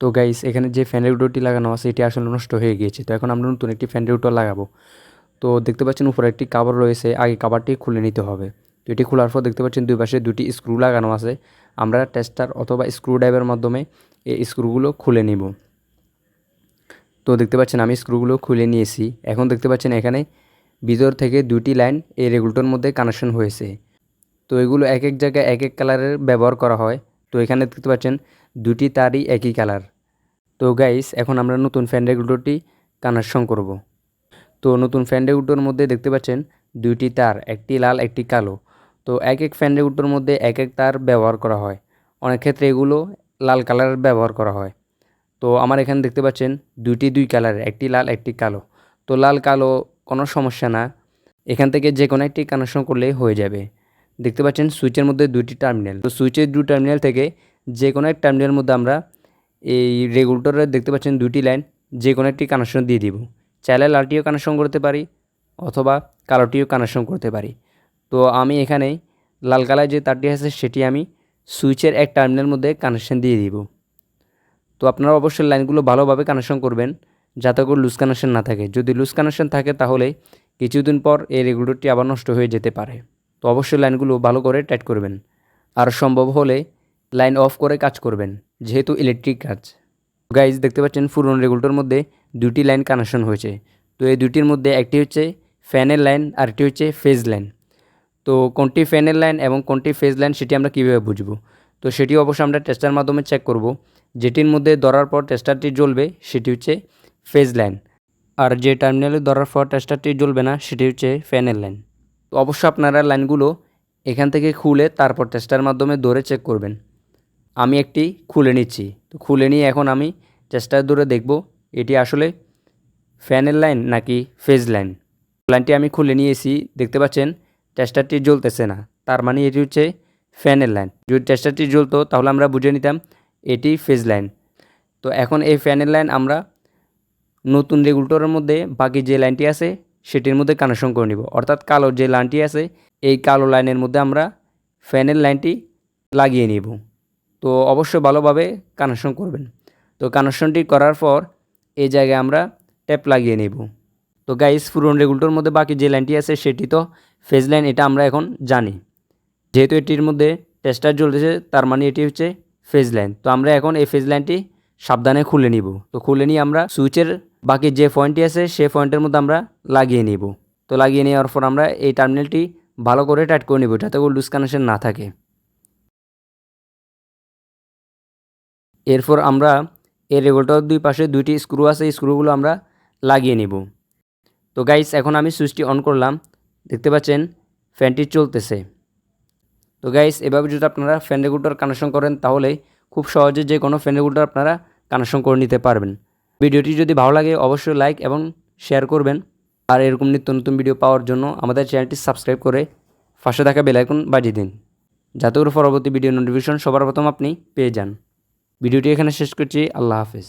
তো গাইস এখানে যে ফ্যান রেগুলেটরটি লাগানো আছে, এটি আসলে নষ্ট হয়ে গিয়েছে। তো এখন আমরা নতুন একটি ফ্যান রেগুলেটর লাগাবো। তো দেখতে পাচ্ছেন উপরে একটি কাভার রয়েছে, আগে কাভারটি খুলে নিতে হবে। তো এটি খোলার পর দেখতে পাচ্ছেন দুই পাশে দুটি স্ক্রু লাগানো আছে। আমরা টেস্টার অথবা স্ক্রু ড্রাইভের মাধ্যমে এই স্ক্রুগুলো খুলে নিব। তো দেখতে পাচ্ছেন আমি স্ক্রুগুলো খুলে নিয়েছি। এখন দেখতে পাচ্ছেন এখানে ভিতর থেকে দুটি লাইন এই রেগুলেটর মধ্যে কানেকশন হয়েছে। তো এগুলো এক এক জায়গায় এক এক কালারের ব্যবহার করা হয়। তো এখানে দেখতে পাচ্ছেন দুটি তারই একই কালার। তো গাইস এখন আমরা নতুন ফ্যান কানেকশন করব। তো নতুন ফ্যান মধ্যে দেখতে পাচ্ছেন দুইটি তার, একটি লাল, একটি কালো। তো এক এক ফ্যান মধ্যে এক এক তার ব্যবহার করা হয়। অনেক ক্ষেত্রে এগুলো লাল কালারের ব্যবহার করা হয়। তো আমার এখানে দেখতে পাচ্ছেন দুইটি দুই কালারের একটি লাল, একটি কালো। তো লাল, কালো কোনো সমস্যা না। এখান থেকে যে কোনো একটি কানেকশন করলেই হয়ে যাবে। দেখতে পাচ্ছেন সুইচের মধ্যে দুইটি টার্মিনাল। তো সুইচের দুই টার্মিনাল থেকে যে কোনো এক টার্মিনালের মধ্যে আমরা এই রেগুলেটরের দেখতে পাচ্ছেন দুটি লাইন যে কোনো একটি কানেকশন দিয়ে দিব। চাইলে লালটিও কানেকশন করতে পারি অথবা কালোটিও কানেকশন করতে পারি। তো আমি এখানে লাল কালার যে তারটি আছে সেটি আমি সুইচের এক টার্মিনাল মধ্যে কানেকশন দিয়ে দিব। তো আপনারা অবশ্যই লাইনগুলো ভালোভাবে কানেকশন করবেন যাতে করে লুজ কানেকশন না থাকে। যদি লুজ কানেকশন থাকে তাহলে কিছুদিন পর এই রেগুলেটরটি আবার নষ্ট হয়ে যেতে পারে। তো অবশ্যই লাইনগুলো ভালো করে টাইট করবেন। আর সম্ভব হলে লাইন অফ করে কাজ করবেন, যেহেতু ইলেকট্রিক কাজ। গাইজ দেখতে পাচ্ছেন পুরনো রেগুলেটর মধ্যে দুটি লাইন কানেকশন হয়েছে। তো এই দুটির মধ্যে একটি হচ্ছে ফ্যানের লাইন, আর একটি হচ্ছে ফেজ লাইন। তো কোনটি ফ্যানের লাইন এবং কোনটি ফেজ লাইন সেটি আমরা কীভাবে বুঝব? তো সেটি অবশ্যই আমরা টেস্টার মাধ্যমে চেক করব। যেটির মধ্যে ধরার পর টেস্টারটি জ্বলবে, সেটি হচ্ছে ফেজ লাইন। আর যে টার্মিনালে ধরার পর টেস্টারটি জ্বলবে না, সেটি হচ্ছে ফ্যানের লাইন। তো অবশ্যই আপনারা লাইনগুলো এখান থেকে খুলে তারপর টেস্টার মাধ্যমে ধরে চেক করবেন। আমি একটি খুলে নিচ্ছি। তো খুলে নিয়ে এখন আমি টেস্টার ধরে দেখব, এটি আসলে ফ্যানের লাইন নাকি ফেজ লাইন লাইনটি আমি খুলে নিয়েছি, দেখতে পাচ্ছেন টেস্টারটি জ্বলতেছে না। তার মানে এটি হচ্ছে ফ্যানের লাইন যদি টেস্টারটি জ্বলতো, তাহলে আমরা বুঝে নিতাম এটি ফেজ লাইন তো এখন এই ফ্যানের লাইন আমরা নতুন রেগুলেটরের মধ্যে বাকি যে লাইনটি আছে সেটির মধ্যে কানেকশন করে নিব। অর্থাৎ কালো যে লাইনটি আছে, এই কালো লাইনের মধ্যে আমরা ফ্যানের লাইনটি লাগিয়ে নিব। তো অবশ্যই ভালোভাবে কানেকশন করবেন। তো কানেকশনটি করার পর এই জায়গায় আমরা ট্যাপ লাগিয়ে নেব। তো গাইস পুরনো রেগুলেটর মধ্যে বাকি যে লাইনটি আছে, সেটি তো ফেজ লাইন এটা আমরা এখন জানি। যেহেতু এটির মধ্যে টেস্টার জ্বলতেছে, তার মানে এটি হচ্ছে ফেজ লাইন তো আমরা এখন এই ফেজ লাইনটি সাবধানে খুলে নিব। তো খুলে নিয়ে আমরা সুইচের বাকি যে পয়েন্টটি আছে সেই পয়েন্টের মধ্যে আমরা লাগিয়ে নিব। তো লাগিয়ে নেওয়ার পর আমরা এই টার্মিনালটি ভালো করে টাইট করে নিব যাতে করে লুজ কানেকশন না থাকে। এরপর আমরা এই রেগুলেটর দুই পাশে দুইটি স্ক্রু আছে, এই স্ক্রুগুলো আমরা লাগিয়ে নিব। তো গাইস এখন আমি সুইচটি অন করলাম। দেখতে পাচ্ছেন ফ্যানটি চলতেছে। তো গাইস এভাবে যদি আপনারা ফ্যান রেগুলেটর কানেকশন করেন, তাহলে খুব সহজে যে কোনো ফ্যান রেগুলেটর আপনারা কানেকশন করে নিতে পারবেন। ভিডিওটি যদি ভালো লাগে, অবশ্যই লাইক এবং শেয়ার করবেন। আর এরকম নিত্য নতুন ভিডিও পাওয়ার জন্য আমাদের চ্যানেলটি সাবস্ক্রাইব করে পাশে থাকা বেলাইকন বাজিয়ে দিন, যাতে পরবর্তী ভিডিও নোটিফিকেশন সবার প্রথম আপনি পেয়ে যান। ভিডিওটি এখানে শেষ করছি। আল্লাহ হাফেজ।